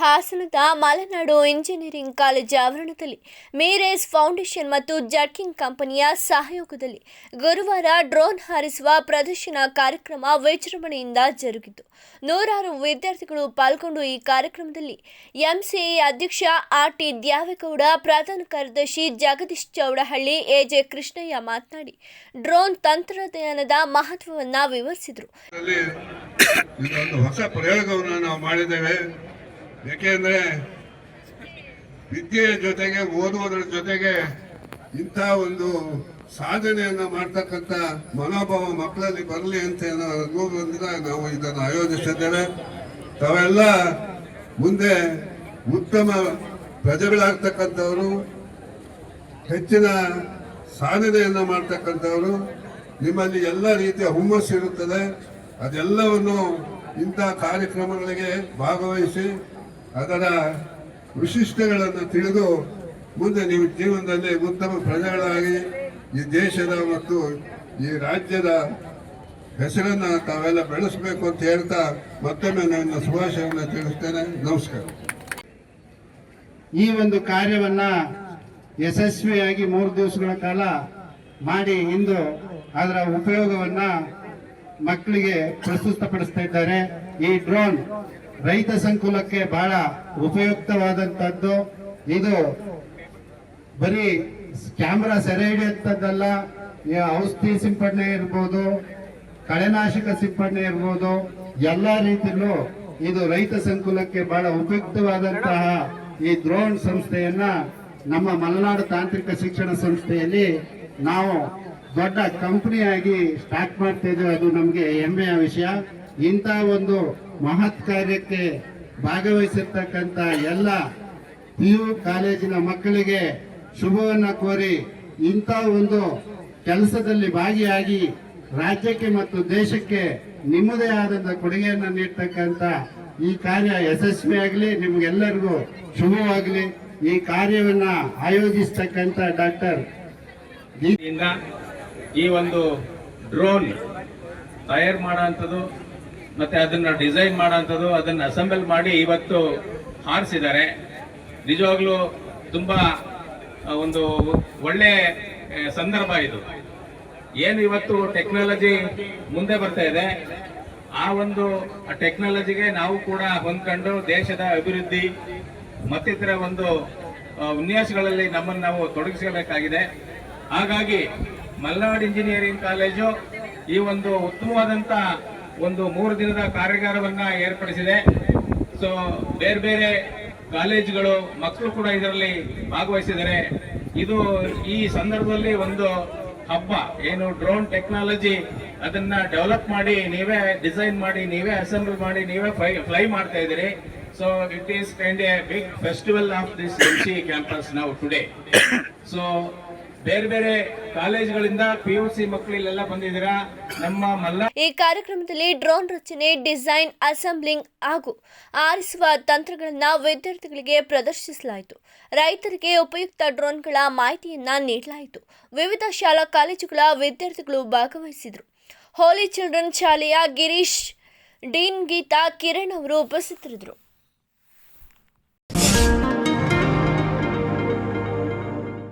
ಹಾಸನದ Malenadu engineering college ಆವರಣದಲ್ಲಿ ಮೇರೇಸ್ foundation ಮತ್ತು ಜಡ್ಕಿಂಗ್ ಕಂಪನಿಯ ಸಹಯೋಗದಲ್ಲಿ ಗುರುವಾರ ಡ್ರೋನ್ ಹಾರಿಸುವ ಪ್ರದರ್ಶನ ಕಾರ್ಯಕ್ರಮ ವಿಜೃಂಭಣೆಯಿಂದ ಜರುಗಿತು. ನೂರಾರು ವಿದ್ಯಾರ್ಥಿಗಳು ಪಾಲ್ಗೊಂಡು ಈ ಕಾರ್ಯಕ್ರಮದಲ್ಲಿ ಎಂಸಿಎ ಅಧ್ಯಕ್ಷ ಆರ್ ಟಿ ದ್ಯಾವೇಗೌಡ, ಪ್ರಧಾನ ಕಾರ್ಯದರ್ಶಿ ಜಗದೀಶ್ ಚೌಡಹಳ್ಳಿ, ಎಜೆ ಕೃಷ್ಣಯ್ಯ ಮಾತನಾಡಿ, ಡ್ರೋನ್ ತಂತ್ರಜ್ಞಾನದ ಮಹತ್ವವನ್ನು ವಿವರಿಸಿದರು. ಏಕೆಂದ್ರೆ ವಿದ್ಯೆಯ ಜೊತೆಗೆ ಓದುವುದರ ಜೊತೆಗೆ ಇಂಥ ಒಂದು ಸಾಧನೆಯನ್ನ ಮಾಡ್ತಕ್ಕಂಥ ಮನೋಭಾವ ಮಕ್ಕಳಲ್ಲಿ ಬರಲಿ ಅಂತ ಅನ್ನೋದ್ರಿಂದ ನಾವು ಇದನ್ನು ಆಯೋಜಿಸಿದ್ದೇವೆ. ತಾವೆಲ್ಲ ಮುಂದೆ ಉತ್ತಮ ಪ್ರಜೆಗಳಾಗ್ತಕ್ಕಂಥವರು, ಹೆಚ್ಚಿನ ಸಾಧನೆಯನ್ನ ಮಾಡ್ತಕ್ಕಂಥವರು, ನಿಮ್ಮಲ್ಲಿ ಎಲ್ಲ ರೀತಿಯ ಹುಮ್ಮಸ್ಸು ಇರುತ್ತದೆ. ಅದೆಲ್ಲವನ್ನು ಇಂಥ ಕಾರ್ಯಕ್ರಮಗಳಿಗೆ ಭಾಗವಹಿಸಿ ಅದರ ವಿಶಿಷ್ಟಗಳನ್ನು ತಿಳಿದು ಮುಂದೆ ನಿಮ್ಮ ಜೀವನದಲ್ಲಿ ಉತ್ತಮ ಪ್ರಜೆಗಳಾಗಿ ಈ ದೇಶದ ಮತ್ತು ಈ ರಾಜ್ಯದ ಹೆಸರನ್ನ ತಾವೆಲ್ಲ ಬೆಳೆಸಬೇಕು ಅಂತ ಹೇಳ್ತಾ ಮತ್ತೊಮ್ಮೆ ನನ್ನ ಶುಭಾಶಯವನ್ನು ತಿಳಿಸ್ತೇನೆ. ನಮಸ್ಕಾರ. ಈ ಒಂದು ಕಾರ್ಯವನ್ನ ಯಶಸ್ವಿಯಾಗಿ ಮೂರು ದಿವಸಗಳ ಕಾಲ ಮಾಡಿ ಇಂದು ಅದರ ಉಪಯೋಗವನ್ನ ಮಕ್ಕಳಿಗೆ ಪ್ರಸ್ತುತಪಡಿಸ್ತಾ ಇದ್ದಾರೆ. ಈ ಡ್ರೋನ್ ರೈತ ಸಂಕುಲಕ್ಕೆ ಬಹಳ ಉಪಯುಕ್ತವಾದಂತದ್ದು ಇದು ಬರೀ ಕ್ಯಾಮ್ರಾ ಸೆರೆ ಹಿಡಿಯಂತದ್ದಲ್ಲ ಔಷಧಿ ಸಿಂಪಡಣೆ ಇರ್ಬೋದು, ಕಳೆನಾಶಕ ಸಿಂಪಡಣೆ ಇರ್ಬೋದು, ಎಲ್ಲ ರೀತಿಯಲ್ಲೂ ಇದು ರೈತ ಸಂಕುಲಕ್ಕೆ ಬಹಳ ಉಪಯುಕ್ತವಾದಂತಹ ಈ ದ್ರೋಣ್ ಸಂಸ್ಥೆಯನ್ನ ನಮ್ಮ ಮಲೆನಾಡು ತಾಂತ್ರಿಕ ಶಿಕ್ಷಣ ಸಂಸ್ಥೆಯಲ್ಲಿ ನಾವು ದೊಡ್ಡ ಕಂಪನಿಯಾಗಿ ಸ್ಟಾರ್ಟ್ ಮಾಡ್ತಾ ಇದ್ದೇವೆ ಅದು ನಮಗೆ ಹೆಮ್ಮೆಯ ವಿಷಯ. ಇಂಥ ಒಂದು ಮಹತ್ ಕಾರ್ಯಕ್ಕೆ ಭಾಗವಹಿಸಿರ್ತಕ್ಕಂಥ ಎಲ್ಲ ಪಿ ಯು ಕಾಲೇಜಿನ ಮಕ್ಕಳಿಗೆ ಶುಭವನ್ನು ಕೋರಿ ಇಂಥ ಒಂದು ಕೆಲಸದಲ್ಲಿ ಭಾಗಿಯಾಗಿ ರಾಜ್ಯಕ್ಕೆ ಮತ್ತು ದೇಶಕ್ಕೆ ನಿಮ್ಮದೇ ಆದಂಥ ಕೊಡುಗೆಯನ್ನು ನೀಡ್ತಕ್ಕಂಥ ಈ ಕಾರ್ಯ ಯಶಸ್ವಿಯಾಗಲಿ ನಿಮಗೆಲ್ಲರಿಗೂ ಶುಭವಾಗಲಿ. ಈ ಕಾರ್ಯವನ್ನು ಆಯೋಜಿಸ್ತಕ್ಕಂಥ ಡಾಕ್ಟರ್ ಈ ಒಂದು ಡ್ರೋನ್ ತಯಾರು ಮಾಡೋಂಥದ್ದು ಮತ್ತೆ ಅದನ್ನ ಡಿಸೈನ್ ಮಾಡೋಂಥದ್ದು ಅದನ್ನ ಅಸೆಂಬಲ್ ಮಾಡಿ ಇವತ್ತು ಹಾರಿಸಿದ್ದಾರೆ. ನಿಜವಾಗ್ಲೂ ತುಂಬಾ ಒಂದು ಒಳ್ಳೆ ಸಂದರ್ಭ ಇದು. ಏನು ಇವತ್ತು ಟೆಕ್ನಾಲಜಿ ಮುಂದೆ ಬರ್ತಾ ಇದೆ, ಆ ಒಂದು ಟೆಕ್ನಾಲಜಿಗೆ ನಾವು ಕೂಡ ಹೊಂದ್ಕೊಂಡು ದೇಶದ ಅಭಿವೃದ್ಧಿ, ಮತ್ತಿತರ ಒಂದು ವಿನ್ಯಾಸಗಳಲ್ಲಿ ನಮ್ಮನ್ನು ನಾವು ತೊಡಗಿಸಬೇಕಾಗಿದೆ ಹಾಗಾಗಿ ಮಲ್ನಾಡ್ ಇಂಜಿನಿಯರಿಂಗ್ ಕಾಲೇಜು ಈ ಒಂದು ಉತ್ತಮವಾದಂತ ಒಂದು ಮೂರು ದಿನದ ಕಾರ್ಯಾಗಾರವನ್ನ ಏರ್ಪಡಿಸಿದೆ. ಸೊ ಬೇರೆ ಬೇರೆ ಕಾಲೇಜುಗಳು ಮಕ್ಕಳು ಕೂಡ ಇದರಲ್ಲಿ ಭಾಗವಹಿಸಿದ್ದಾರೆ. ಇದು ಈ ಸಂದರ್ಭದಲ್ಲಿ ಒಂದು ಹಬ್ಬ. ಏನು ಡ್ರೋನ್ ಟೆಕ್ನಾಲಜಿ ಅದನ್ನ ಡೆವಲಪ್ ಮಾಡಿ, ನೀವೇ ಡಿಸೈನ್ ಮಾಡಿ, ನೀವೇ ಅಸೆಂಬಲ್ ಮಾಡಿ, ನೀವೇ ಫ್ಲೈ ಫ್ಲೈ ಮಾಡ್ತಾ ಇದ್ದೀರಿ. So it is kind a big festival of this C campus ನಾವು ಟುಡೇ ಸೊ ಬೇರೆ ಬೇರೆ ಕಾಲೇಜುಗಳಿಂದ ಪಿ ಯು ಸಿ ಬಂದಿದ್ದೀರಾ? ನಮ್ಮ ಮಲ್ಲ ಈ ಕಾರ್ಯಕ್ರಮದಲ್ಲಿ ಡ್ರೋನ್ ರಚನೆ, ಡಿಸೈನ್, ಅಸೆಂಬ್ಲಿಂಗ್ ಹಾಗೂ ಆರಿಸುವ ತಂತ್ರಗಳನ್ನು ವಿದ್ಯಾರ್ಥಿಗಳಿಗೆ ಪ್ರದರ್ಶಿಸಲಾಯಿತು. ರೈತರಿಗೆ ಉಪಯುಕ್ತ ಡ್ರೋನ್ಗಳ ಮಾಹಿತಿಯನ್ನ ನೀಡಲಾಯಿತು. ವಿವಿಧ ಶಾಲಾ ಕಾಲೇಜುಗಳ ವಿದ್ಯಾರ್ಥಿಗಳು ಭಾಗವಹಿಸಿದರು. ಹೋಲಿ ಚಿಲ್ಡ್ರನ್ ಶಾಲೆಯ ಗಿರೀಶ್, ಡೀನ್ ಗೀತಾ ಕಿರಣ್ ಅವರು ಉಪಸ್ಥಿತರಿದ್ದರು.